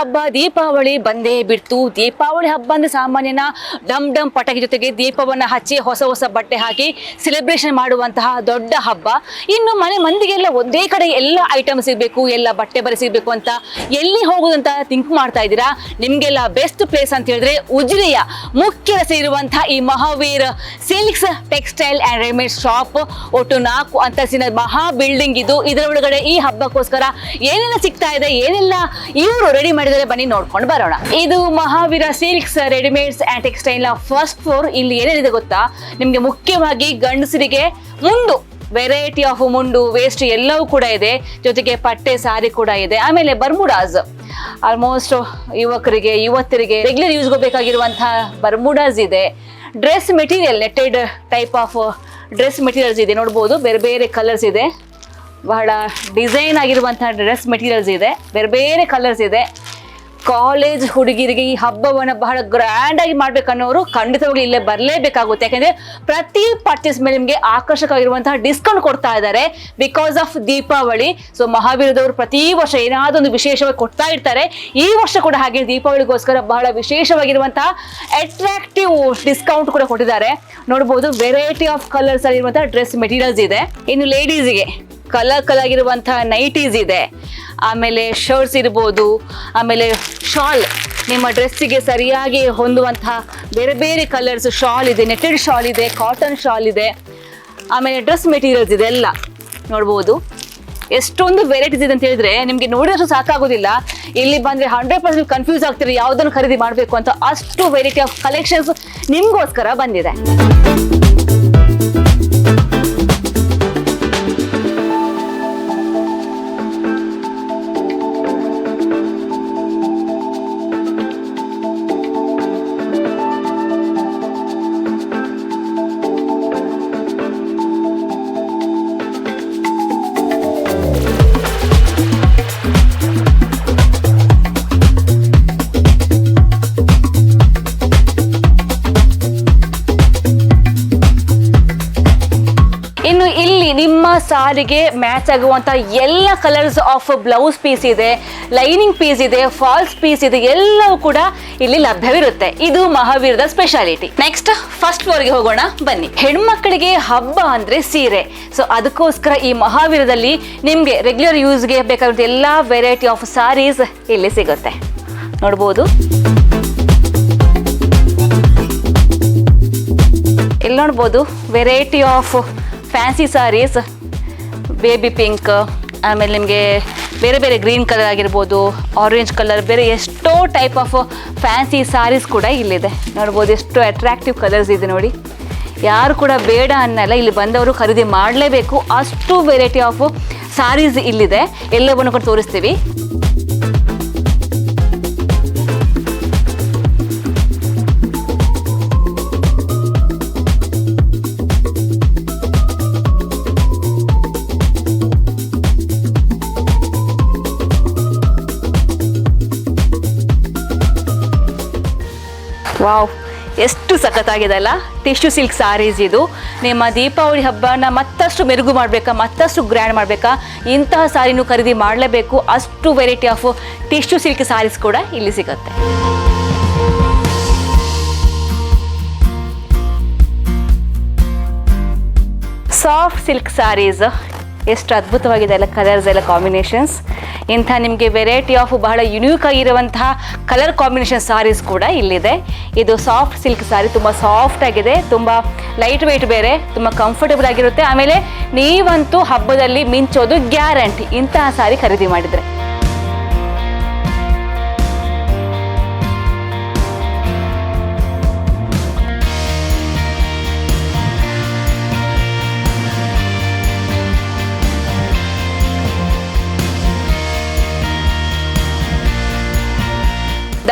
ಹಬ್ಬ, ದೀಪಾವಳಿ ಬಂದೇ ಬಿಡ್ತು. ದೀಪಾವಳಿ ಹಬ್ಬ ಅಂದ್ರೆ ಸಾಮಾನ್ಯನ ಡಮ್ ಡಮ್ ಪಟಾಕಿ ಜೊತೆಗೆ ದೀಪವನ್ನ ಹಚ್ಚಿ ಹೊಸ ಹೊಸ ಬಟ್ಟೆ ಹಾಕಿ ಸೆಲೆಬ್ರೇಷನ್ ಮಾಡುವಂತಹ ದೊಡ್ಡ ಹಬ್ಬ. ಇನ್ನು ಮನೆ ಮಂದಿಗೆಲ್ಲ ಒಂದೇ ಕಡೆ ಎಲ್ಲ ಐಟಮ್ ಸಿಗಬೇಕು, ಎಲ್ಲ ಬಟ್ಟೆ ಬರೆ ಸಿಗಬೇಕು ಅಂತ ಎಲ್ಲಿ ಹೋಗುದಂತ ಥಿಂಕ್ ಮಾಡ್ತಾ ಇದ್ದೀರಾ? ನಿಮ್ಗೆಲ್ಲ ಬೆಸ್ಟ್ ಪ್ಲೇಸ್ ಅಂತ ಹೇಳಿದ್ರೆ ಉಜಿರೆಯ ಮುಖ್ಯ ರಸ್ತೆ ಇರುವಂತಹ ಈ Mahaveer silks textile and readymade shop ಒಟ್ಟು ನಾಲ್ಕು ಅಂತಸ್ತಿನ ಮಹಾ ಬಿಲ್ಡಿಂಗ್ ಇದು. ಇದರ ಒಳಗಡೆ ಈ ಹಬ್ಬಕ್ಕೋಸ್ಕರ ಏನೆಲ್ಲ ಸಿಗ್ತಾ ಇದೆ? ಏನೆಲ್ಲ ಇವರು ರೆಡಿ ಮಾಡಿದರೆ ಬನ್ನಿ, ನೋಡ್ಕೊಂಡು ಬರೋಣ. ಇದು Mahaveera silks readymades and textile first floor ಇಲ್ಲಿ ಏನೇನಿದೆ ಗೊತ್ತಾ? ನಿಮ್ಗೆ ಮುಖ್ಯವಾಗಿ ಗಂಡಸರಿಗೆ mundu variety of mundu vest ಎಲ್ಲವೂ ಕೂಡ ಇದೆ. ಜೊತೆಗೆ ಪಟ್ಟೆ ಸಾರಿ ಕೂಡ ಇದೆ. ಆಮೇಲೆ ಬರ್ಮುಡಾಸ್. ಆಲ್ಮೋಸ್ಟ್ ಯುವಕರಿಗೆ, ಯುವತಿಯರಿಗೆ ರೆಗ್ಯುಲರ್ ಯೂಸ್ ಬೇಕಾಗಿರುವಂತಹ ಬರ್ಮುಡಾಸ್ ಇದೆ. Dress material netted type of dress materials ಇದೆ. ನೋಡ್ಬೋದು, ಬೇರೆ ಬೇರೆ ಕಲರ್ಸ್ ಇದೆ. ಬಹಳ ಡಿಸೈನ್ ಆಗಿರುವಂತಹ ಡ್ರೆಸ್ ಮೆಟೀರಿಯಲ್ಸ್ ಇದೆ. ಬೇರೆ ಬೇರೆ ಕಲರ್ಸ್ ಇದೆ. ಕಾಲೇಜ್ ಹುಡುಗಿರಿಗೆ ಈ ಹಬ್ಬವನ್ನು ಬಹಳ ಗ್ರ್ಯಾಂಡ್ ಆಗಿ ಮಾಡ್ಬೇಕನ್ನೋರು ಖಂಡಿತವಾಗ್ಲೂ ಇಲ್ಲೇ ಬರಲೇಬೇಕಾಗುತ್ತೆ. ಯಾಕಂದ್ರೆ ಪ್ರತಿ ಪರ್ಚೇಸ್ ಮೇಲೆ ನಿಮಗೆ ಆಕರ್ಷಕವಾಗಿರುವಂತಹ ಡಿಸ್ಕೌಂಟ್ ಕೊಡ್ತಾ ಇದ್ದಾರೆ ಬಿಕಾಸ್ ಆಫ್ ದೀಪಾವಳಿ. ಸೊ ಮಹಾವೀರದವರು ಪ್ರತಿ ವರ್ಷ ಏನಾದರೂ ಒಂದು ವಿಶೇಷವಾಗಿ ಕೊಡ್ತಾ ಇರ್ತಾರೆ. ಈ ವರ್ಷ ಕೂಡ ಹಾಗೆ ದೀಪಾವಳಿಗೋಸ್ಕರ ಬಹಳ ವಿಶೇಷವಾಗಿರುವಂತಹ ಅಟ್ರಾಕ್ಟಿವ್ ಡಿಸ್ಕೌಂಟ್ ಕೂಡ ಕೊಟ್ಟಿದ್ದಾರೆ. ನೋಡ್ಬೋದು ವೆರೈಟಿ ಆಫ್ ಕಲರ್ಸ್ ಆಗಿರುವಂತಹ ಡ್ರೆಸ್ ಮೆಟೀರಿಯಲ್ಸ್ ಇದೆ. ಇನ್ನು ಲೇಡೀಸ್ಗೆ ಕಲರ್ ಕಲರ್ ಆಗಿರುವಂತಹ ನೈಟೀಸ್ ಇದೆ. ಆಮೇಲೆ ಶರ್ಟ್ಸ್ ಇರ್ಬೋದು, ಆಮೇಲೆ ಶಾಲ್. ನಿಮ್ಮ ಡ್ರೆಸ್ಸಿಗೆ ಸರಿಯಾಗಿ ಹೊಂದುವಂತಹ ಬೇರೆ ಬೇರೆ ಕಲರ್ಸ್ ಶಾಲ್ ಇದೆ. ನೆಟೆಡ್ ಶಾಲ್ ಇದೆ ಕಾಟನ್ ಶಾಲ್ ಇದೆ, ಆಮೇಲೆ ಡ್ರೆಸ್ ಮೆಟೀರಿಯಲ್ಸ್ ಇದೆ, ಎಲ್ಲ ನೋಡ್ಬೋದು. ಎಷ್ಟೊಂದು ವೆರೈಟೀಸ್ ಇದೆ ಅಂತ ಹೇಳಿದ್ರೆ ನಿಮಗೆ ನೋಡಿದಷ್ಟು ಸಾಕಾಗೋದಿಲ್ಲ. ಇಲ್ಲಿ ಬಂದರೆ ಹಂಡ್ರೆಡ್ ಪರ್ಸೆಂಟ್ ಕನ್ಫ್ಯೂಸ್ ಆಗ್ತೀರಿ, ಯಾವುದನ್ನು ಖರೀದಿ ಮಾಡಬೇಕು ಅಂತ ಅಷ್ಟು ವೆರೈಟಿ ಆಫ್ ಕಲೆಕ್ಷನ್ಸ್ ನಿಮಗೋಸ್ಕರ ಬಂದಿದೆ. ನಿಮ್ಮ ಸಾರಿಗೆ ಮ್ಯಾಚ್ ಆಗುವಂತ ಎಲ್ಲ ಕಲರ್ಸ್ ಆಫ್ ಬ್ಲೌಸ್ ಪೀಸ್ ಇದೆ ಲೈನಿಂಗ್ ಪೀಸ್ ಇದೆ ಫಾಲ್ಸ್ ಪೀಸ್ ಇದೆ, ಎಲ್ಲವೂ ಕೂಡ ಇಲ್ಲಿ ಲಭ್ಯವಿರುತ್ತೆ. ಇದು ಮಹಾವೀರದ ಸ್ಪೆಷಾಲಿಟಿ ನೆಕ್ಸ್ಟ್ ಫಸ್ಟ್ ಫ್ಲೋರ್ಗೆ ಹೋಗೋಣ. ಬನ್ನಿ. ಹೆಣ್ಮಕ್ಳಿಗೆ ಹಬ್ಬ ಅಂದ್ರೆ ಸೀರೆ. ಸೊ ಅದಕ್ಕೋಸ್ಕರ ಈ ಮಹಾವೀರದಲ್ಲಿ ನಿಮಗೆ ರೆಗ್ಯುಲರ್ ಯೂಸ್ಗೆ ಬೇಕಾದಂಥ ಎಲ್ಲ ವೆರೈಟಿ ಆಫ್ ಸಾರೀಸ್ ಇಲ್ಲಿ ಸಿಗುತ್ತೆ. ನೋಡ್ಬೋದು. ಇಲ್ಲಿ ನೋಡ್ಬೋದು variety of fancy saris baby pink ಆಮೇಲೆ ನಿಮಗೆ ಬೇರೆ ಬೇರೆ ಗ್ರೀನ್ ಕಲರ್ ಆಗಿರ್ಬೋದು ಆರೆಂಜ್ ಕಲರ್ ಬೇರೆ ಎಷ್ಟೋ ಟೈಪ್ ಆಫ್ ಫ್ಯಾನ್ಸಿ ಸಾರೀಸ್ ಕೂಡ ಇಲ್ಲಿದೆ. ನೋಡ್ಬೋದು ಎಷ್ಟು ಅಟ್ರಾಕ್ಟಿವ್ ಕಲರ್ಸ್ ಇದೆ ನೋಡಿ. ಯಾರು ಕೂಡ ಬೇಡ ಅನ್ನಲ್ಲ, ಇಲ್ಲಿ ಬಂದವರು ಖರೀದಿ ಮಾಡಲೇಬೇಕು. ಅಷ್ಟು ವೆರೈಟಿ ಆಫ್ ಸಾರೀಸ್ ಇಲ್ಲಿದೆ. ಎಲ್ಲವನ್ನು ಕೂಡ ತೋರಿಸ್ತೀವಿ. ವಾವ್, ಎಷ್ಟು ಸಖತ್ತಾಗಿದೆ ಅಲ್ಲ? ಟಿಶ್ಯೂ ಸಿಲ್ಕ್ ಸಾರೀಸ್ ಇದು. ನಿಮ್ಮ ದೀಪಾವಳಿ ಹಬ್ಬನ ಮತ್ತಷ್ಟು ಮೆರುಗು ಮಾಡಬೇಕಾ, ಮತ್ತಷ್ಟು ಗ್ರ್ಯಾಂಡ್ ಮಾಡಬೇಕಾ? ಇಂತಹ ಸಾರಿನೂ ಖರೀದಿ ಮಾಡಲೇಬೇಕು. ಅಷ್ಟು variety of tissue silk saris ಕೂಡ ಇಲ್ಲಿ ಸಿಗುತ್ತೆ. ಸಾಫ್ಟ್ ಸಿಲ್ಕ್ ಸಾರೀಸ್ ಎಷ್ಟು ಅದ್ಭುತವಾಗಿದೆ ಎಲ್ಲ ಕಲರ್ಸ್ ಎಲ್ಲ ಕಾಂಬಿನೇಷನ್ಸ್ ಇಂಥ ನಿಮಗೆ ವೆರೈಟಿ ಆಫ್ ಬಹಳ ಯುನೀಕ್ ಆಗಿರುವಂತಹ ಕಲರ್ ಕಾಂಬಿನೇಷನ್ ಸಾರೀಸ್ ಕೂಡ ಇಲ್ಲಿದೆ. ಇದು ಸಾಫ್ಟ್ ಸಿಲ್ಕ್ ಸಾರಿ ತುಂಬ ಸಾಫ್ಟ್ ಆಗಿದೆ, ತುಂಬ ಲೈಟ್ ವೆಯ್ಟ್ ಬೇರೆ, ತುಂಬ ಕಂಫರ್ಟಬಲ್ ಆಗಿರುತ್ತೆ. ಆಮೇಲೆ ನೀವಂತೂ ಹಬ್ಬದಲ್ಲಿ ಮಿಂಚೋದು ಗ್ಯಾರಂಟಿ ಇಂತಹ ಸಾರಿ ಖರೀದಿ ಮಾಡಿದರೆ.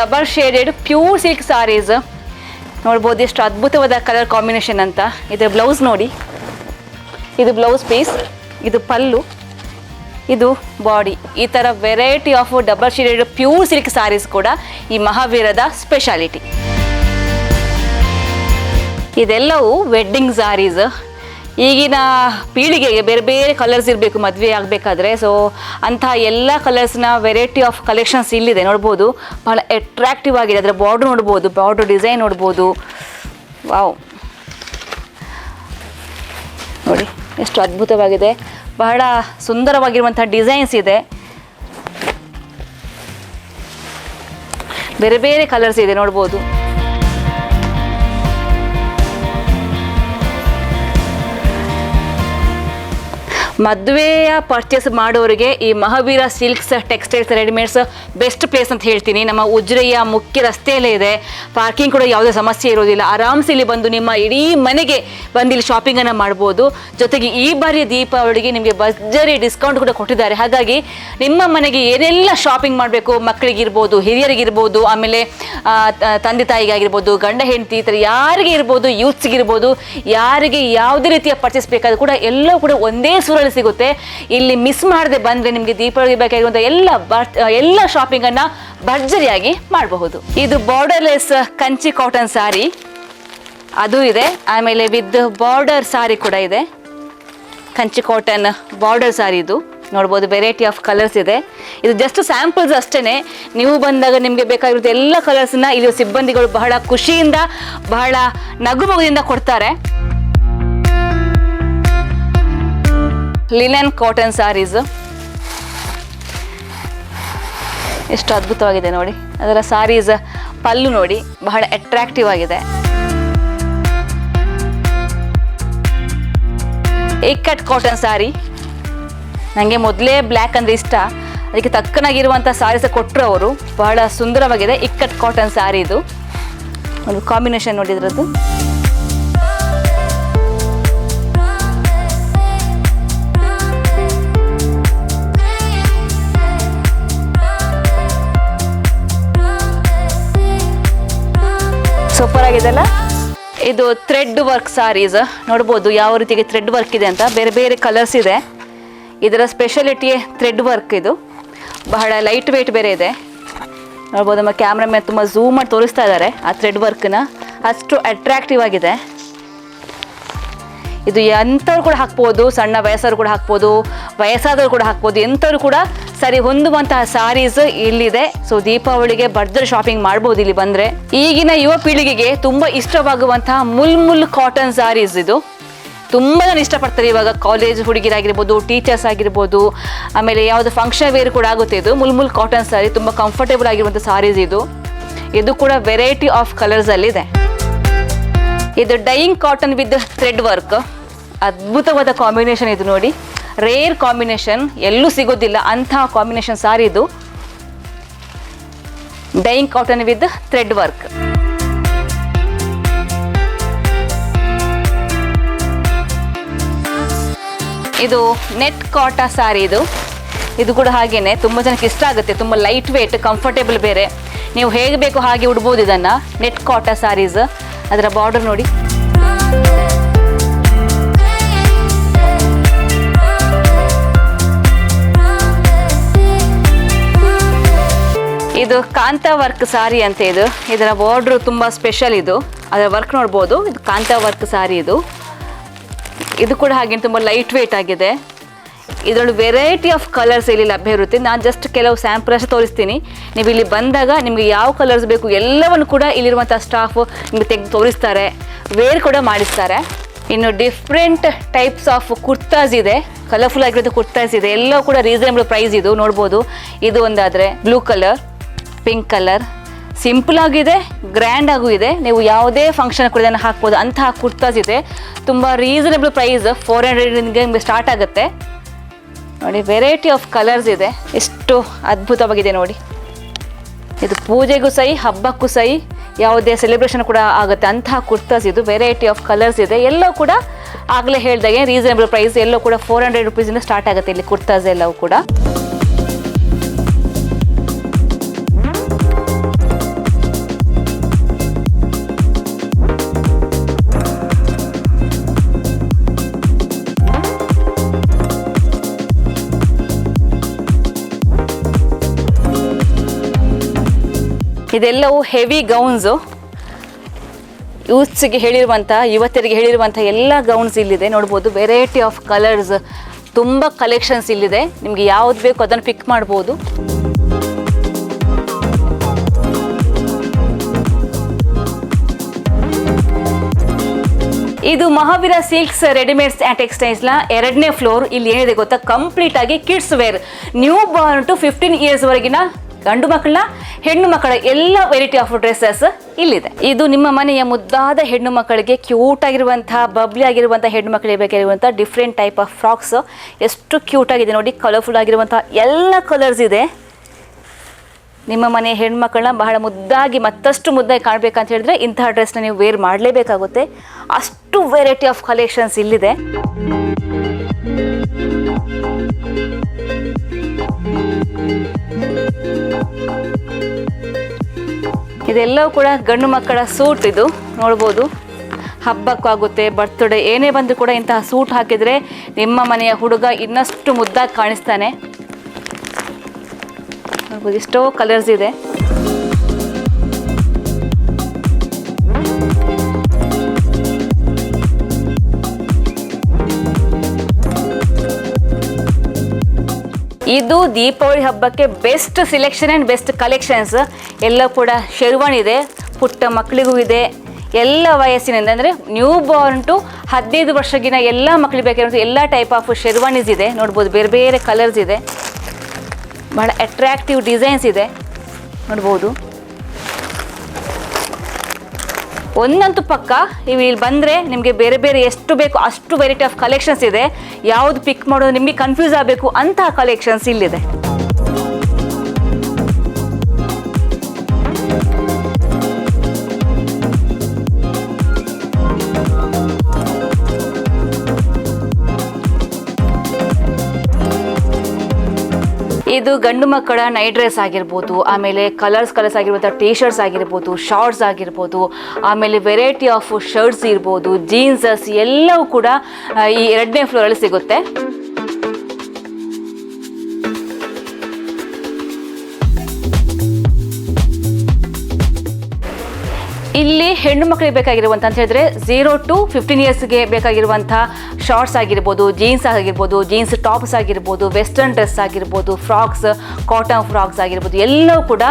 Double shaded pure silk saris. ನೋಡ್ಬೋದು ಎಷ್ಟು ಅದ್ಭುತವಾದ ಕಲರ್ ಕಾಂಬಿನೇಷನ್ ಅಂತ. ಇದು ಬ್ಲೌಸ್ ನೋಡಿ. ಇದು ಬ್ಲೌಸ್ ಪೀಸ್, ಇದು ಪಲ್ಲು, ಇದು ಬಾಡಿ. ಈ ಥರ variety of double shaded pure silk saris ಕೂಡ ಈ ಮಹಾವೀರದ ಸ್ಪೆಷಾಲಿಟಿ ಇದೆಲ್ಲವೂ ವೆಡ್ಡಿಂಗ್ ಸಾರೀಸ್ ಈಗಿನ ಪೀಳಿಗೆಗೆ ಬೇರೆ ಬೇರೆ ಕಲರ್ಸ್ ಇರಬೇಕು, ಮದುವೆ ಆಗಬೇಕಾದ್ರೆ. ಸೊ ಅಂತಹ ಎಲ್ಲ ಕಲರ್ಸ್ನ ವೆರೈಟಿ ಆಫ್ ಕಲೆಕ್ಷನ್ಸ್ ಇಲ್ಲಿದೆ, ನೋಡ್ಬೋದು. ಭಾಳ ಅಟ್ರಾಕ್ಟಿವ್ ಆಗಿದೆ. ಅದರ ಬಾರ್ಡ್ರ್ ನೋಡ್ಬೋದು ಬಾರ್ಡ್ರ್ ಡಿಸೈನ್ ನೋಡ್ಬೋದು. ವಾವ್ ನೋಡಿ, ಎಷ್ಟು ಅದ್ಭುತವಾಗಿದೆ. ಬಹಳ ಸುಂದರವಾಗಿರುವಂಥ ಡಿಸೈನ್ಸ್ ಇದೆ. ಬೇರೆ ಬೇರೆ ಕಲರ್ಸ್ ಇದೆ, ನೋಡ್ಬೋದು. ಮದುವೆಯ ಪರ್ಚೇಸ್ ಮಾಡೋರಿಗೆ ಈ Mahaveera silks textiles readymades best place ಅಂತ ಹೇಳ್ತೀನಿ. ನಮ್ಮ ಉಜ್ರೆಯ ಮುಖ್ಯ ರಸ್ತೆಯಲ್ಲೇ ಇದೆ. ಪಾರ್ಕಿಂಗ್ ಕೂಡ ಯಾವುದೇ ಸಮಸ್ಯೆ ಇರೋದಿಲ್ಲ. ಆರಾಮ್ಸೆ ಇಲ್ಲಿ ಬಂದು ನಿಮ್ಮ ಇಡೀ ಮನೆಗೆ ಬಂದು ಇಲ್ಲಿ ಶಾಪಿಂಗನ್ನು ಮಾಡ್ಬೋದು. ಜೊತೆಗೆ ಈ ಬಾರಿಯ ದೀಪಾವಳಿಗೆ ನಿಮಗೆ ಭರ್ಜರಿ ಡಿಸ್ಕೌಂಟ್ ಕೂಡ ಕೊಟ್ಟಿದ್ದಾರೆ. ಹಾಗಾಗಿ ನಿಮ್ಮ ಮನೆಗೆ ಏನೆಲ್ಲ ಶಾಪಿಂಗ್ ಮಾಡಬೇಕು? ಮಕ್ಕಳಿಗಿರ್ಬೋದು ಹಿರಿಯರಿಗಿರ್ಬೋದು ಆಮೇಲೆ ತಂದೆ ತಾಯಿಗಾಗಿರ್ಬೋದು ಗಂಡ ಹೆಂಡತಿ ಈ ಥರ ಯಾರಿಗೆ ಇರ್ಬೋದು ಯೂತ್ಸ್ಗಿರ್ಬೋದು ಯಾರಿಗೆ ಯಾವುದೇ ರೀತಿಯ ಪರ್ಚೇಸ್ ಬೇಕಾದ್ರೂ ಕೂಡ ಎಲ್ಲ ಕೂಡ ಒಂದೇ ಸೂರಲ್ಲಿ ಸಿಗುತ್ತೆ. ಇಲ್ಲಿ ಮಿಸ್ ಮಾಡದೆ ಬಂದರೆ ನಿಮಗೆ ದೀಪಾವಳಿ ಬೇಕಾಗಿರುವಂಥ ಎಲ್ಲ ಬರ್ ಎಲ್ಲ ಶಾಪಿಂಗನ್ನು ಭರ್ಜರಿಯಾಗಿ ಮಾಡಬಹುದು. ಇದು ಬಾರ್ಡರ್ಲೆಸ್ ಕಂಚಿ ಕಾಟನ್ ಸಾರಿ ಅದು ಇದೆ. ಆಮೇಲೆ ವಿತ್ ಬಾರ್ಡರ್ ಸಾರಿ ಕೂಡ ಇದೆ. ಕಂಚಿ ಕಾಟನ್ ಬಾರ್ಡರ್ ಸಾರಿ ಇದು. ನೋಡ್ಬೋದು ವೆರೈಟಿ ಆಫ್ ಕಲರ್ಸ್ ಇದೆ. ಇದು ಜಸ್ಟ್ ಸ್ಯಾಂಪಲ್ಸ್ ಅಷ್ಟೇ ನೀವು ಬಂದಾಗ ನಿಮಗೆ ಬೇಕಾಗಿರೋದು ಎಲ್ಲ ಕಲರ್ಸ್ನ ಇಲ್ಲಿ ಸಿಬ್ಬಂದಿಗಳು ಬಹಳ ಖುಷಿಯಿಂದ, ಬಹಳ ನಗುಮಗುದಿಂದ ಕೊಡ್ತಾರೆ. ಲಿನನ್ ಕಾಟನ್ ಸ್ಯಾರೀಸ್ ಎಷ್ಟು ಅದ್ಭುತವಾಗಿದೆ ನೋಡಿ. ಅದರ ಸ್ಯಾರೀಸ್ ಪಲ್ಲು ನೋಡಿ, ಬಹಳ ಅಟ್ರಾಕ್ಟಿವ್ ಆಗಿದೆ. ಏಕಟ್ ಕಾಟನ್ ಸಾರಿ ನನಗೆ ಮೊದಲೇ ಬ್ಲ್ಯಾಕ್ ಅಂದರೆ ಇಷ್ಟ. ಅದಕ್ಕೆ ತಕ್ಕನಾಗಿರುವಂಥ ಸಾರೀಸ್ ಕೊಟ್ಟರು ಅವರು. ಬಹಳ ಸುಂದರವಾಗಿದೆ ಇಕ್ಕಟ್ ಕಾಟನ್ ಸಾರಿ ಇದು. ಒಂದು ಕಾಂಬಿನೇಷನ್ ನೋಡಿದ್ರದ್ದು ಸೂಪರ್ ಆಗಿದೆಲ್ಲ ಇದು ಥ್ರೆಡ್ ವರ್ಕ್ ಸಾರೀಸ್ ನೋಡ್ಬೋದು ಯಾವ ರೀತಿಗೆ ಥ್ರೆಡ್ ವರ್ಕ್ ಇದೆ ಅಂತ. ಬೇರೆ ಬೇರೆ ಕಲರ್ಸ್ ಇದೆ. ಇದರ ಸ್ಪೆಷಾಲಿಟಿ ಥ್ರೆಡ್ ವರ್ಕ್ ಇದು. ಬಹಳ ಲೈಟ್ ವೆಯ್ಟ್ ಬೇರೆ ಇದೆ. ನೋಡ್ಬೋದು ನಮ್ಮ ಕ್ಯಾಮ್ರಾ ಮೇಲೆ ತುಂಬ ಝೂಮ್ ಮಾಡಿ ತೋರಿಸ್ತಾ ಇದ್ದಾರೆ ಆ ಥ್ರೆಡ್ ವರ್ಕ್ನ ಅಷ್ಟು ಅಟ್ರಾಕ್ಟಿವ್ ಆಗಿದೆ. ಇದು ಎಂಥವ್ರು ಕೂಡ ಹಾಕ್ಬೋದು, ಸಣ್ಣ ವಯಸ್ಸರು ಕೂಡ ಹಾಕ್ಬೋದು, ವಯಸ್ಸಾದವ್ರು ಕೂಡ ಹಾಕ್ಬೋದು, ಎಂಥವ್ರು ಕೂಡ ಸರಿ ಹೊಂದುವಂತಹ ಸಾರೀಸ್ ಇಲ್ಲಿದೆ. ಸೊ ದೀಪಾವಳಿಗೆ ಭರ್ಜರಿ ಶಾಪಿಂಗ್ ಮಾಡ್ಬೋದು ಇಲ್ಲಿ ಬಂದರೆ. ಈಗಿನ ಯುವ ಪೀಳಿಗೆಗೆ ತುಂಬ ಇಷ್ಟವಾಗುವಂತಹ ಮುಲ್ ಮುಲ್ ಕಾಟನ್ ಸಾರೀಸ್ ಇದು. ತುಂಬ ಜನ ಇಷ್ಟಪಡ್ತಾರೆ ಇವಾಗ ಕಾಲೇಜ್ ಹುಡುಗಿರಾಗಿರ್ಬೋದು ಟೀಚರ್ಸ್ ಆಗಿರ್ಬೋದು, ಆಮೇಲೆ ಯಾವುದು ಫಂಕ್ಷನ್ ವೇರ್ ಕೂಡ ಆಗುತ್ತೆ ಇದು. ಮುಲ್ ಮುಲ್ ಕಾಟನ್ ಸಾರಿ ತುಂಬ ಕಂಫರ್ಟೇಬಲ್ ಆಗಿರುವಂಥ ಸಾರೀಸ್ ಇದು. ಇದು ಕೂಡ ವೆರೈಟಿ ಆಫ್ ಕಲರ್ಸಲ್ಲಿದೆ ಇದು dyeing cotton with thread work ಅದ್ಭುತವಾದ ಕಾಂಬಿನೇಷನ್ ಇದು ನೋಡಿ. ರೇರ್ ಕಾಂಬಿನೇಷನ್ ಎಲ್ಲೂ ಸಿಗೋದಿಲ್ಲ. ಅಂತಹ ಕಾಂಬಿನೇಷನ್ ಸಾರಿ ಇದು. Dyeing cotton with thread work ಇದು ನೆಟ್ ಕಾಟ ಸಾರಿ ಇದು. ಇದು ಕೂಡ ಹಾಗೇನೆ. ತುಂಬ ಜನಕ್ಕೆ ಇಷ್ಟ ಆಗುತ್ತೆ. ತುಂಬ ಲೈಟ್ ವೇಟ್ ಕಂಫರ್ಟೇಬಲ್ ಬೇರೆ. ನೀವು ಹೇಗೆ ಬೇಕು ಹಾಗೆ ಉಡ್ಬೋದು ಇದನ್ನು. ನೆಟ್ ಕಾಟ ಸಾರೀಸ್ ಅದರ ಬಾರ್ಡರ್ ನೋಡಿ. ಇದು ಕಾಂತ ವರ್ಕ್ ಸಾರಿ ಅಂತ ಇದು. ಇದರ ಬಾರ್ಡ್ರು ತುಂಬ ಸ್ಪೆಷಲ್ ಇದು. ಅದರ ವರ್ಕ್ ನೋಡ್ಬೋದು. ಇದು ಕಾಂತ ವರ್ಕ್ ಸಾರಿ ಇದು. ಇದು ಕೂಡ ಹಾಗೇನು ತುಂಬ ಲೈಟ್ ವೇಟ್ ಆಗಿದೆ. ಇದರಲ್ಲಿ ವೆರೈಟಿ ಆಫ್ ಕಲರ್ಸ್ ಇಲ್ಲಿ ಲಭ್ಯ ಇರುತ್ತೆ. ನಾನು ಜಸ್ಟ್ ಕೆಲವು ಸ್ಯಾಂಪಲ್ ತೋರಿಸ್ತೀನಿ. ನೀವು ಇಲ್ಲಿ ಬಂದಾಗ ನಿಮಗೆ ಯಾವ ಕಲರ್ಸ್ ಬೇಕು ಎಲ್ಲವನ್ನು ಕೂಡ ಇಲ್ಲಿರುವಂಥ ಸ್ಟಾಫ್ ನಿಮಗೆ ತೆಗೆದು ತೋರಿಸ್ತಾರೆ. ವೇರ್ ಕೂಡ ಮಾಡಿಸ್ತಾರೆ. ಇನ್ನು ಡಿಫ್ರೆಂಟ್ ಟೈಪ್ಸ್ ಆಫ್ ಕುರ್ತಾಸ್ ಇದೆ. ಕಲರ್ಫುಲ್ ಆಗಿರೋದು ಕುರ್ತಾಸ್ ಇದೆ. ಎಲ್ಲವೂ ಕೂಡ ರೀಸನೇಬಲ್ ಪ್ರೈಸ್ ಇದು. ನೋಡ್ಬೋದು. ಇದು ಒಂದಾದರೆ blue colour pink colour. Simple ಆಗಿದೆ ಗ್ರ್ಯಾಂಡ್ ಆಗೂ ಇದೆ. ನೀವು ಯಾವುದೇ ಫಂಕ್ಷನ್ ಕೂಡ ಇದನ್ನು ಹಾಕ್ಬೋದು. ಅಂತಹ ಕುರ್ತಾಸ್ ಇದೆ. ತುಂಬ ರೀಸನೇಬಲ್ ಪ್ರೈಸ್ ಫೋರ್ ಹಂಡ್ರೆಡ್ಗೆ ನಿಮಗೆ ಸ್ಟಾರ್ಟ್ ಆಗುತ್ತೆ. ನೋಡಿ ವೆರೈಟಿ ಆಫ್ ಕಲರ್ಸ್ ಇದೆ. ಎಷ್ಟು ಅದ್ಭುತವಾಗಿದೆ ನೋಡಿ. ಇದು ಪೂಜೆಗೂ ಸಹಿ, ಹಬ್ಬಕ್ಕೂ ಸಹಿ, ಯಾವುದೇ ಸೆಲೆಬ್ರೇಷನ್ ಕೂಡ ಆಗುತ್ತೆ. ಅಂತಹ ಕುರ್ತಾಸ್ ಇದು ವೆರೈಟಿ ಆಫ್ ಕಲರ್ಸ್ ಇದೆ. ಎಲ್ಲೋ ಕೂಡ ಆಗಲೇ ಹೇಳಿದಾಗೆ ರೀಸನೇಬಲ್ ಪ್ರೈಸ್ ಎಲ್ಲೋ ಕೂಡ ಫೋರ್ ಹಂಡ್ರೆಡ್ ರುಪೀಸಿಂದ ಸ್ಟಾರ್ಟ್ ಆಗುತ್ತೆ ಇಲ್ಲಿ ಕುರ್ತಾಸ್ ಎಲ್ಲವೂ ಕೂಡ. ಇದೆಲ್ಲವೂ ಹೆವಿ ಗೌನ್ಸು ಯೂತ್ಸಿಗೆ ಹೇಳಿರುವಂಥ, ಯುವತಿಯರಿಗೆ ಹೇಳಿರುವಂಥ ಎಲ್ಲ ಗೌನ್ಸ್ ಇಲ್ಲಿದೆ. ನೋಡ್ಬೋದು ವೆರೈಟಿ ಆಫ್ ಕಲರ್ಸ್ ತುಂಬ ಕಲೆಕ್ಷನ್ಸ್ ಇಲ್ಲಿದೆ. ನಿಮಗೆ ಯಾವ್ದು ಬೇಕು ಅದನ್ನು ಪಿಕ್ ಮಾಡ್ಬೋದು. ಇದು ಮಹಾವೀರ ಸಿಲ್ಕ್ಸ್ ರೆಡಿಮೇಡ್ಸ್ ಆ್ಯಂಡ್ ಟೆಕ್ಸ್ಟೈಲ್ಸ್ನ ಎರಡನೇ ಫ್ಲೋರ್ ಇಲ್ಲಿ ಏನಿದೆ ಗೊತ್ತಾ? ಕಂಪ್ಲೀಟ್ ಆಗಿ kids wear newborn to fifteen years ವರೆಗಿನ ಗಂಡು ಮಕ್ಕಳ ಹೆಣ್ಣು ಮಕ್ಕಳ ಎಲ್ಲ ವೆರೈಟಿ ಆಫ್ ಡ್ರೆಸ್ಸಸ್ ಇಲ್ಲಿದೆ. ಇದು ನಿಮ್ಮ ಮನೆಯ ಮುದ್ದಾದ ಹೆಣ್ಣು ಮಕ್ಕಳಿಗೆ ಕ್ಯೂಟ್ ಆಗಿರುವಂತಹ ಬಬ್ಲಿ ಆಗಿರುವಂತಹ ಹೆಣ್ಣು ಮಕ್ಕಳಿಗೆ ಬೇಕಾಗಿರುವಂತಹ ಡಿಫ್ರೆಂಟ್ ಟೈಪ್ ಆಫ್ ಫ್ರಾಕ್ಸ್ ಎಷ್ಟು ಕ್ಯೂಟ್ ಆಗಿದೆ ನೋಡಿ ಕಲರ್ಫುಲ್ ಆಗಿರುವಂತಹ ಎಲ್ಲ ಕಲರ್ಸ್ ಇದೆ. ನಿಮ್ಮ ಮನೆಯ ಹೆಣ್ಣು ಮಕ್ಕಳನ್ನ ಬಹಳ ಮುದ್ದಾಗಿ, ಮತ್ತಷ್ಟು ಮುದ್ದಾಗಿ ಕಾಣಬೇಕಂತ ಹೇಳಿದ್ರೆ ಇಂತಹ ಡ್ರೆಸ್ನ ನೀವು ವೇರ್ ಮಾಡಲೇಬೇಕಾಗುತ್ತೆ. ಅಷ್ಟು ವೆರೈಟಿ ಆಫ್ ಕಲೆಕ್ಷನ್ಸ್ ಇಲ್ಲಿದೆ. ಇದೆಲ್ಲವೂ ಕೂಡ ಗಂಡು ಮಕ್ಕಳ ಸೂಟ್ ಇದು. ನೋಡ್ಬೋದು. ಹಬ್ಬಕ್ಕಾಗುತ್ತೆ ಬರ್ತ್ಡೇ ಏನೇ ಬಂದರೂ ಕೂಡ ಇಂತಹ ಸೂಟ್ ಹಾಕಿದರೆ ನಿಮ್ಮ ಮನೆಯ ಹುಡುಗ ಇನ್ನಷ್ಟು ಮುದ್ದಾಗಿ ಕಾಣಿಸ್ತಾನೆ. ನೋಡ್ಬೋದು, ಎಷ್ಟೋ ಕಲರ್ಸ್ ಇದೆ. ಇದು ದೀಪಾವಳಿ ಹಬ್ಬಕ್ಕೆ best selection and best collections ಎಲ್ಲ ಕೂಡ ಶೆರ್ವಾಣಿ ಇದೆ, ಪುಟ್ಟ ಮಕ್ಕಳಿಗೂ ಇದೆ. ಎಲ್ಲ ವಯಸ್ಸಿನಿಂದ ಅಂದರೆ ನ್ಯೂ ಬಾರ್ನ್ ಟು ಹದಿನೈದು ವರ್ಷಗಿನ ಎಲ್ಲ ಮಕ್ಕಳಿಗೆ ಬೇಕಾಗಿರೋದು ಎಲ್ಲ ಟೈಪ್ ಆಫ್ ಶೆರ್ವಾನೀಸ್ ಇದೆ. ನೋಡ್ಬೋದು ಬೇರೆ ಬೇರೆ ಕಲರ್ಸ್ ಇದೆ. ಬಹಳ ಅಟ್ರಾಕ್ಟಿವ್ ಡಿಸೈನ್ಸ್ ಇದೆ. ನೋಡ್ಬೋದು. ಒಂದಂತೂ ಪಕ್ಕ, ನೀವು ಇಲ್ಲಿ ಬಂದರೆ ನಿಮಗೆ ಬೇರೆ ಬೇರೆ ಎಷ್ಟು ಬೇಕು ಅಷ್ಟು ವೆರೈಟಿ ಆಫ್ ಕಲೆಕ್ಷನ್ಸ್ ಇದೆ. ಯಾವುದು ಪಿಕ್ ಮಾಡೋದು ನಿಮಗೆ ಕನ್ಫ್ಯೂಸ್ ಆಗಬೇಕು ಅಂತಹ ಕಲೆಕ್ಷನ್ಸ್ ಇಲ್ಲಿದೆ. ಇದು ಗಂಡು ಮಕ್ಕಳ ನೈಟ್ ಡ್ರೆಸ್ ಆಗಿರ್ಬೋದು, ಆಮೇಲೆ ಕಲರ್ಸ್ ಕಲರ್ಸ್ ಆಗಿರುವಂಥ ಟೀ ಶರ್ಟ್ಸ್ ಆಗಿರ್ಬೋದು ಶಾರ್ಟ್ಸ್ ಆಗಿರ್ಬೋದು, ಆಮೇಲೆ ವೆರೈಟಿ ಆಫ್ ಶರ್ಟ್ಸ್ ಇರ್ಬೋದು ಜೀನ್ಸಸ್ ಎಲ್ಲವೂ ಕೂಡ ಈ ಎರಡನೇ ಫ್ಲೋರಲ್ಲಿ ಸಿಗುತ್ತೆ. ಇಲ್ಲಿ ಹೆಣ್ಣು ಮಕ್ಕಳಿಗೆ ಬೇಕಾಗಿರುವಂಥ ಅಂತ ಹೇಳಿದ್ರೆ ಝೀರೋ ಟು ಫಿಫ್ಟೀನ್ ಇಯರ್ಸ್ಗೆ ಬೇಕಾಗಿರುವಂಥ ಶಾರ್ಟ್ಸ್ ಆಗಿರ್ಬೋದು ಜೀನ್ಸ್ ಆಗಿರ್ಬೋದು ಜೀನ್ಸ್ ಟಾಪ್ಸ್ ಆಗಿರ್ಬೋದು ವೆಸ್ಟರ್ನ್ ಡ್ರೆಸ್ ಆಗಿರ್ಬೋದು ಫ್ರಾಕ್ಸ್ ಕಾಟನ್ ಫ್ರಾಕ್ಸ್ ಆಗಿರ್ಬೋದು, ಎಲ್ಲವೂ ಕೂಡ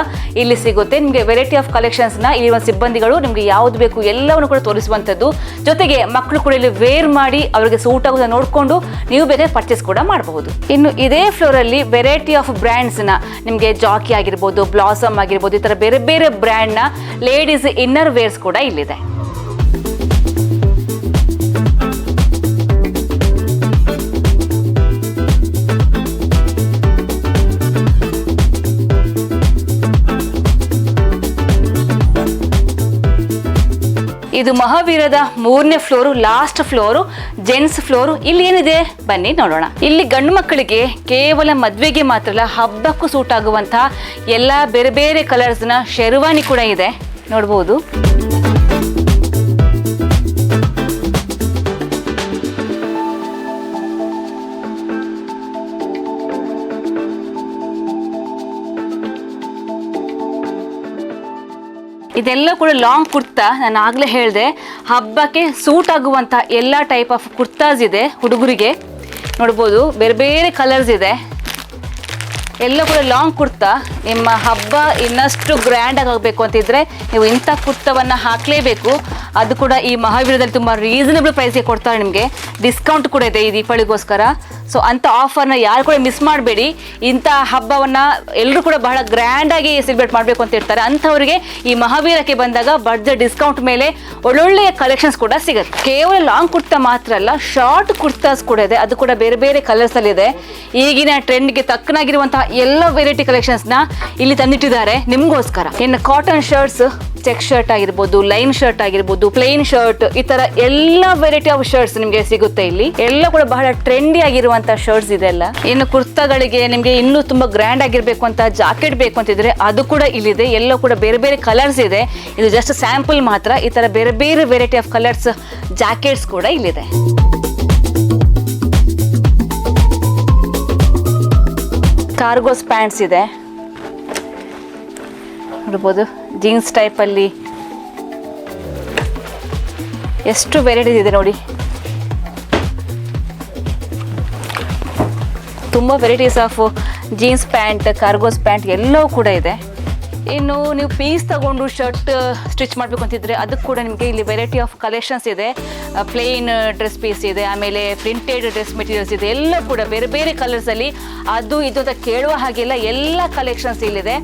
ಇಲ್ಲಿ ಸಿಗುತ್ತೆ. ನಿಮಗೆ ವೆರೈಟಿ ಆಫ್ ಕಲೆಕ್ಷನ್ಸ್ನ ಇಲ್ಲಿ ಒಂದು ಸಿಬ್ಬಂದಿಗಳು ನಿಮಗೆ ಯಾವ್ದು ಬೇಕು ಎಲ್ಲವನ್ನು ಕೂಡ ತೋರಿಸುವಂಥದ್ದು. ಜೊತೆಗೆ ಮಕ್ಕಳು ಕೂಡ ಇಲ್ಲಿ ವೇರ್ ಮಾಡಿ ಅವರಿಗೆ ಸೂಟ್ ಆಗೋದನ್ನು ನೋಡಿಕೊಂಡು ನೀವು ಬೇಕಾದ್ರೆ ಪರ್ಚೇಸ್ ಕೂಡ ಮಾಡಬಹುದು. ಇನ್ನು ಇದೇ ಫ್ಲೋರಲ್ಲಿ ವೆರೈಟಿ ಆಫ್ ಬ್ರ್ಯಾಂಡ್ಸ್ನ ನಿಮಗೆ ಜಾಕಿ ಆಗಿರ್ಬೋದು ಬ್ಲಾಸಮ್ ಆಗಿರ್ಬೋದು, ಈ ಥರ ಬೇರೆ ಬೇರೆ ಬ್ರ್ಯಾಂಡ್ನ ಲೇಡೀಸ್ ಇನ್ನರ್ ಕೂಡ ಇಲ್ಲಿದೆ. ಇದು ಮಹಾವೀರದ ಮೂರನೇ floor last floor gents floor, ಇಲ್ಲಿ ಏನಿದೆ? ಬನ್ನಿ ನೋಡೋಣ. ಇಲ್ಲಿ ಗಂಡು ಮಕ್ಕಳಿಗೆ ಕೇವಲ ಮದುವೆಗೆ ಮಾತ್ರ ಹಬ್ಬಕ್ಕೂ ಸೂಟ್ ಆಗುವಂತಹ ಎಲ್ಲ ಬೇರೆ ಬೇರೆ ಕಲರ್ಸ್ನ ಶೆರ್ವಾನಿ ಕೂಡ ಇದೆ. ನೋಡ್ಬೋದು. ಇದೆಲ್ಲ ಕೂಡ ಲಾಂಗ್ ಕುರ್ತಾ, ನಾನು ಆಗಲೇ ಹೇಳಿದೆ, ಹಬ್ಬಕ್ಕೆ ಸೂಟ್ ಆಗುವಂಥ ಎಲ್ಲ ಟೈಪ್ ಆಫ್ ಕುರ್ತಾಸ್ ಇದೆ ಹುಡುಗರಿಗೆ. ನೋಡ್ಬೋದು, ಬೇರೆ ಬೇರೆ ಕಲರ್ಸ್ ಇದೆ. ಎಲ್ಲ ಕೂಡ ಲಾಂಗ್ ಕುರ್ತಾ, ನಿಮ್ಮ ಹಬ್ಬ ಇನ್ನಷ್ಟು ಗ್ರ್ಯಾಂಡಾಗಿ ಆಗಬೇಕು ಅಂತಿದ್ರೆ ನೀವು ಇಂಥ ಕುರ್ತವನ್ನು ಹಾಕಲೇಬೇಕು. ಅದು ಕೂಡ ಈ ಮಹಾವೀರದಲ್ಲಿ ತುಂಬ ರೀಸನಬಲ್ ಪ್ರೈಸ್ಗೆ ಕೊಡ್ತಾರೆ ನಿಮಗೆ. ಡಿಸ್ಕೌಂಟ್ ಕೂಡ ಇದೆ ಈ ದೀಪಾವಳಿಗೋಸ್ಕರ. ಸೊ ಅಂಥ ಆಫರ್ನ ಯಾರು ಕೂಡ ಮಿಸ್ ಮಾಡಬೇಡಿ. ಇಂಥ ಹಬ್ಬವನ್ನು ಎಲ್ಲರೂ ಕೂಡ ಬಹಳ ಗ್ರ್ಯಾಂಡಾಗಿ ಸೆಲೆಬ್ರೇಟ್ ಮಾಡಬೇಕು ಅಂತ ಇರ್ತಾರೆ ಅಂಥವರಿಗೆ ಈ ಮಹಾವೀರಕ್ಕೆ ಬಂದಾಗ ಬಡ್ಜೆಟ್ ಡಿಸ್ಕೌಂಟ್ ಮೇಲೆ ಒಳ್ಳೊಳ್ಳೆಯ ಕಲೆಕ್ಷನ್ಸ್ ಕೂಡ ಸಿಗುತ್ತೆ. ಕೇವಲ ಲಾಂಗ್ ಕುರ್ತಾ ಮಾತ್ರ ಅಲ್ಲ ಶಾರ್ಟ್ ಕುರ್ತಾಸ್ ಕೂಡ ಇದೆ. ಅದು ಕೂಡ ಬೇರೆ ಬೇರೆ ಕಲರ್ಸಲ್ಲಿದೆ ಈಗಿನ ಟ್ರೆಂಡ್ಗೆ ತಕ್ಕನಾಗಿರುವಂತಹ ಎಲ್ಲ ವೆರೈಟಿ ಕಲೆಕ್ಷನ್ಸ್ನ ಇಲ್ಲಿ ತಂದಿಟ್ಟಿದ್ದಾರೆ. ನಿಮಗೋಸ್ಕರ. ಇನ್ನು ಕಾಟನ್ ಶರ್ಟ್ಸ್ ಚೆಕ್ ಶರ್ಟ್ ಆಗಿರ್ಬೋದು ಲೈನ್ ಶರ್ಟ್ ಆಗಿರ್ಬೋದು ಪ್ಲೇನ್ ಶರ್ಟ್ ಈ ತರ ಎಲ್ಲ ವೆರೈಟಿ ಆಫ್ ಶರ್ಟ್ಸ್ ನಿಮಗೆ ಸಿಗುತ್ತೆ ಇಲ್ಲಿ. ಎಲ್ಲ ಕೂಡ ಬಹಳ ಟ್ರೆಂಡಿ ಆಗಿರುವಂತಹ ಶರ್ಟ್ಸ್ ಇದೆಲ್ಲ ಇನ್ನು ಕುರ್ತಾಗಳಿಗೆ ನಿಮಗೆ ಇನ್ನೂ ತುಂಬಾ ಗ್ರ್ಯಾಂಡ್ ಆಗಿರ್ಬೇಕು ಅಂತ ಜಾಕೆಟ್ ಬೇಕು ಅಂತಿದ್ರೆ ಅದು ಕೂಡ ಇಲ್ಲಿದೆ. ಎಲ್ಲ ಕೂಡ ಬೇರೆ ಬೇರೆ ಕಲರ್ಸ್ ಇದೆ. ಇದು ಜಸ್ಟ್ ಸ್ಯಾಂಪಲ್ ಮಾತ್ರ. ಈ ತರ ಬೇರೆ ಬೇರೆ ವೆರೈಟಿ ಆಫ್ ಕಲರ್ಸ್ ಜಾಕೆಟ್ಸ್ ಕೂಡ ಇಲ್ಲಿದೆ. ಕಾರ್ಗೋಸ್ ಪ್ಯಾಂಟ್ಸ್ ಇದೆ. ನೋಡ್ಬೋದು ಜೀನ್ಸ್ ಟೈಪಲ್ಲಿ ಎಷ್ಟು ವೆರೈಟೀಸ್ ಇದೆ ನೋಡಿ. ತುಂಬ varieties of jeans pant cargos pant ಎಲ್ಲವೂ ಕೂಡ ಇದೆ. ಇನ್ನು ನೀವು ಪೀಸ್ ತಗೊಂಡು ಶರ್ಟ್, ಸ್ಟಿಚ್ ಮಾಡಬೇಕು ಅಂತಿದ್ರೆ ಅದಕ್ಕೆ ಕೂಡ ನಿಮಗೆ ಇಲ್ಲಿ ವೆರೈಟಿ ಆಫ್ ಕಲೆಕ್ಷನ್ಸ್ ಇದೆ. ಪ್ಲೇನ್ ಡ್ರೆಸ್ ಪೀಸ್ ಇದೆ, ಆಮೇಲೆ ಪ್ರಿಂಟೆಡ್ ಡ್ರೆಸ್ ಮೆಟೀರಿಯಲ್ಸ್ ಇದೆ, ಎಲ್ಲ ಕೂಡ ಬೇರೆ ಬೇರೆ ಕಲರ್ಸಲ್ಲಿ ಅದು ಇದು ಅಂತ ಕೇಳುವ ಹಾಗೆಲ್ಲ ಎಲ್ಲ ಕಲೆಕ್ಷನ್ಸ್ ಇಲ್ಲಿದೆ.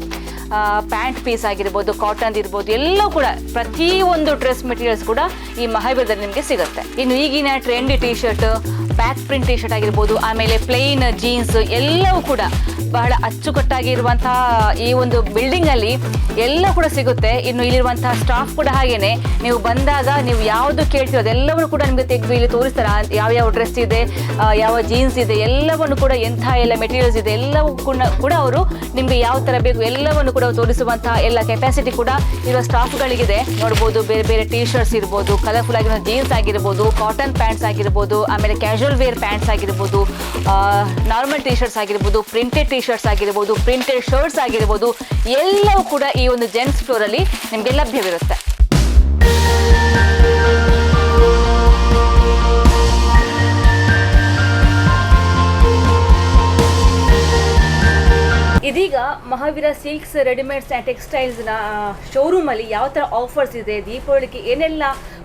ಪ್ಯಾಂಟ್ ಪೀಸ್ ಆಗಿರ್ಬೋದು ಕಾಟನ್ ಇರ್ಬೋದು ಎಲ್ಲ ಕೂಡ ಪ್ರತಿಯೊಂದು ಡ್ರೆಸ್ ಮೆಟೀರಿಯಲ್ಸ್ ಕೂಡ ಈ ಮಹಾವೀರದಲ್ಲಿ ನಿಮಗೆ ಸಿಗುತ್ತೆ. ಇನ್ನು ಈಗಿನ trendy T shirt back print T shirt ಆಗಿರ್ಬೋದು, ಆಮೇಲೆ ಪ್ಲೇನ್ ಜೀನ್ಸ್ ಎಲ್ಲವೂ ಕೂಡ ಬಹಳ ಅಚ್ಚುಕಟ್ಟಾಗಿರುವಂತಹ ಈ ಒಂದು ಬಿಲ್ಡಿಂಗ್ ಅಲ್ಲಿ ಎಲ್ಲ ಕೂಡ ಸಿಗುತ್ತೆ. ಇನ್ನು ಇಲ್ಲಿರುವಂತಹ ಸ್ಟಾಫ್ ಕೂಡ ಹಾಗೇನೆ. ನೀವು ಬಂದಾಗ ನೀವು ಯಾವುದು ಕೇಳ್ತೀರೋ ಅದೆಲ್ಲವನ್ನು ಕೂಡ ನಿಮಗೆ ತೆಗೆದು ಇಲ್ಲಿ ತೋರಿಸ್ತಾರೆ. ಯಾವ ಯಾವ ಡ್ರೆಸ್ ಇದೆ ಯಾವ ಜೀನ್ಸ್ ಇದೆ, ಎಲ್ಲವನ್ನು ಕೂಡ ಎಂಥ ಎಲ್ಲ ಮೆಟೀರಿಯಲ್ಸ್ ಇದೆ, ಎಲ್ಲವೂ ಕೂಡ ಕೂಡ ಅವರು ನಿಮಗೆ ಯಾವ ಥರ ಬೇಕು ಎಲ್ಲವನ್ನು ಕೂಡ ತೋರಿಸುವಂತಹ ಎಲ್ಲ ಕೆಪಾಸಿಟಿ ಕೂಡ ಇರುವ ಸ್ಟಾಫ್ಗಳಿಗಿದೆ ನೋಡ್ಬೋದು ಬೇರೆ ಬೇರೆ ಟೀ ಶರ್ಟ್ಸ್ ಇರ್ಬೋದು ಕಲರ್ಫುಲ್ ಆಗಿರೋ ಜೀನ್ಸ್ ಆಗಿರ್ಬೋದು ಕಾಟನ್ ಪ್ಯಾಂಟ್ಸ್ ಆಗಿರ್ಬೋದು, ಆಮೇಲೆ ಕ್ಯಾಶುವಲ್ ವೇರ್ ಪ್ಯಾಂಟ್ಸ್ ಆಗಿರ್ಬೋದು ನಾರ್ಮಲ್ ಟೀ ಶರ್ಟ್ಸ್ ಆಗಿರ್ಬೋದು ಪ್ರಿಂಟೆಡ್ ಟೀ ಶರ್ಟ್ಸ್ ಆಗಿರ್ಬೋದು ಪ್ರಿಂಟೆಡ್ ಶರ್ಟ್ಸ್ ಆಗಿರ್ಬೋದು, ಎಲ್ಲವೂ ಕೂಡ ಈ ಒಂದು ಜೆಂಟ್ಸ್ ಸ್ಟೋರಲ್ಲಿ ನಿಮಗೆ ಲಭ್ಯವಿರುತ್ತೆ. ಇದೀಗ ಮಹಾವೀರ ಸಿಲ್ಕ್ಸ್ ರೆಡಿಮೇಡ್ಸ್ ಆ್ಯಂಡ್ ಟೆಕ್ಸ್ಟೈಲ್ಸ್ನ ಶೋರೂಮಲ್ಲಿ ಯಾವ ಥರ ಆಫರ್ಸ್ ಇದೆ, ದೀಪಾವಳಿಗೆ ಏನೆಲ್ಲ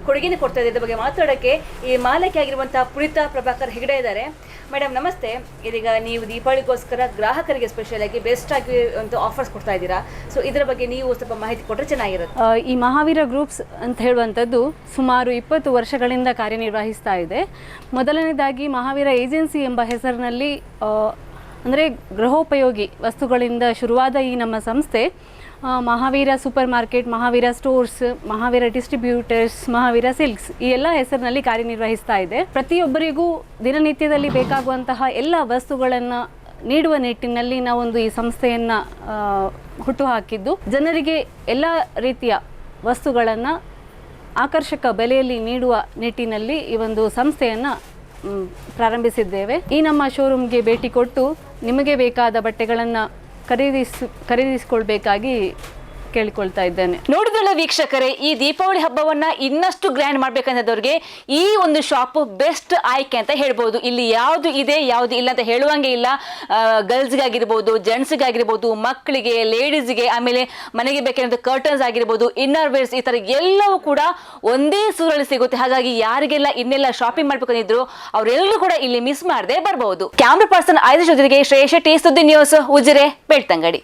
ಕೊಡುಗೆನ ಕೊಡ್ತಾ ಇದೆ ಇದ್ರ ಬಗ್ಗೆ ಮಾತಾಡೋಕ್ಕೆ ಈ ಮಾಲಕಿ ಆಗಿರುವಂತಹ ಪುರಿತಾ ಪ್ರಭಾಕರ್ ಹೆಗಡೆ ಇದ್ದಾರೆ. ಮೇಡಮ್ ನಮಸ್ತೆ. ಇದೀಗ ನೀವು ದೀಪಾವಳಿಗೋಸ್ಕರ ಗ್ರಾಹಕರಿಗೆ ಸ್ಪೆಷಲ್ ಆಗಿ ಬೆಸ್ಟ್ ಆಗಿ ಒಂದು ಆಫರ್ಸ್ ಕೊಡ್ತಾ ಇದ್ದೀರಾ. ಸೊ ಇದರ ಬಗ್ಗೆ ನೀವು ಸ್ವಲ್ಪ ಮಾಹಿತಿ ಕೊಟ್ಟರೆ ಚೆನ್ನಾಗಿರುತ್ತೆ. ಈ ಮಹಾವೀರ ಗ್ರೂಪ್ಸ್ ಅಂತ ಹೇಳುವಂಥದ್ದು ಸುಮಾರು ಇಪ್ಪತ್ತು ವರ್ಷಗಳಿಂದ ಕಾರ್ಯನಿರ್ವಹಿಸ್ತಾ ಇದೆ. ಮೊದಲನೇದಾಗಿ ಮಹಾವೀರ ಏಜೆನ್ಸಿ ಎಂಬ ಹೆಸರಿನಲ್ಲಿ ಅಂದರೆ ಗೃಹೋಪಯೋಗಿ ವಸ್ತುಗಳಿಂದ ಶುರುವಾದ ಈ ನಮ್ಮ ಸಂಸ್ಥೆ Mahaveera supermarket Mahaveera stores, Mahaveera distributors, Mahaveera silks ಈ ಎಲ್ಲ ಹೆಸರಿನಲ್ಲಿ ಕಾರ್ಯನಿರ್ವಹಿಸ್ತಾ ಇದೆ. ಪ್ರತಿಯೊಬ್ಬರಿಗೂ ದಿನನಿತ್ಯದಲ್ಲಿ ಬೇಕಾಗುವಂತಹ ಎಲ್ಲ ವಸ್ತುಗಳನ್ನು ನೀಡುವ ನಿಟ್ಟಿನಲ್ಲಿ ನಾವೊಂದು ಈ ಸಂಸ್ಥೆಯನ್ನು ಹುಟ್ಟುಹಾಕಿದ್ದು. ಜನರಿಗೆ ಎಲ್ಲ ರೀತಿಯ ವಸ್ತುಗಳನ್ನು ಆಕರ್ಷಕ ಬೆಲೆಯಲ್ಲಿ ನೀಡುವ ನಿಟ್ಟಿನಲ್ಲಿ ಈ ಒಂದು ಸಂಸ್ಥೆಯನ್ನು ಪ್ರಾರಂಭಿಸಿದ್ದೇವೆ. ಈ ನಮ್ಮ ಶೋರೂಮ್ಗೆ ಭೇಟಿ ಕೊಟ್ಟು ನಿಮಗೆ ಬೇಕಾದ ಬಟ್ಟೆಗಳನ್ನು ಖರೀದಿಸಿ ಖರೀದಿಸಿಕೊಳ್ಬೇಕಾಗಿ ಕೇಳಿಕೊಳ್ತಾ ಇದ್ದೇನೆ. ನೋಡಿದ್ರಲ್ಲ ವೀಕ್ಷಕರೇ, ಈ ದೀಪಾವಳಿ ಹಬ್ಬವನ್ನ ಇನ್ನಷ್ಟು ಗ್ರ್ಯಾಂಡ್ ಮಾಡ್ಬೇಕಂತದವ್ರಿಗೆ ಈ ಒಂದು ಶಾಪ್ ಬೆಸ್ಟ್ ಆಯ್ಕೆ ಅಂತ ಹೇಳ್ಬೋದು. ಇಲ್ಲಿ ಯಾವುದು ಇದೆ, ಯಾವುದು ಇಲ್ಲ ಅಂತ ಹೇಳುವಂಗೆ ಇಲ್ಲ. ಗರ್ಲ್ಸ್ಗಾಗಿರ್ಬೋದು ಜೆಂಟ್ಸ್ಗಾಗಿರ್ಬೋದು ಮಕ್ಕಳಿಗೆ ಲೇಡೀಸ್ಗೆ ಆಮೇಲೆ ಮನೆಗೆ ಬೇಕಾದಂಥ ಕರ್ಟನ್ಸ್ ಆಗಿರ್ಬೋದು ಇನ್ನರ್ ವೇರ್ಸ್ ಈ ಥರ ಎಲ್ಲವೂ ಕೂಡ ಒಂದೇ ಸೂರಲ್ಲಿ ಸಿಗುತ್ತೆ. ಹಾಗಾಗಿ ಯಾರಿಗೆಲ್ಲ ಇನ್ನೆಲ್ಲ ಶಾಪಿಂಗ್ ಮಾಡ್ಬೇಕಂದಿದ್ರು ಅವರೆಲ್ಲರೂ ಕೂಡ ಇಲ್ಲಿ ಮಿಸ್ ಮಾಡದೆ ಬರಬಹುದು ಕ್ಯಾಮ್ರಾ ಪರ್ಸನ್ ಆಯ್ದ ಜೊತೆಗೆ ಶ್ರೇಷ್ಠ ಟಿ ಸುದ್ದಿ ನ್ಯೂಸ್ ಉಜಿರೆ, ಬೆಳ್ತಂಗಡಿ.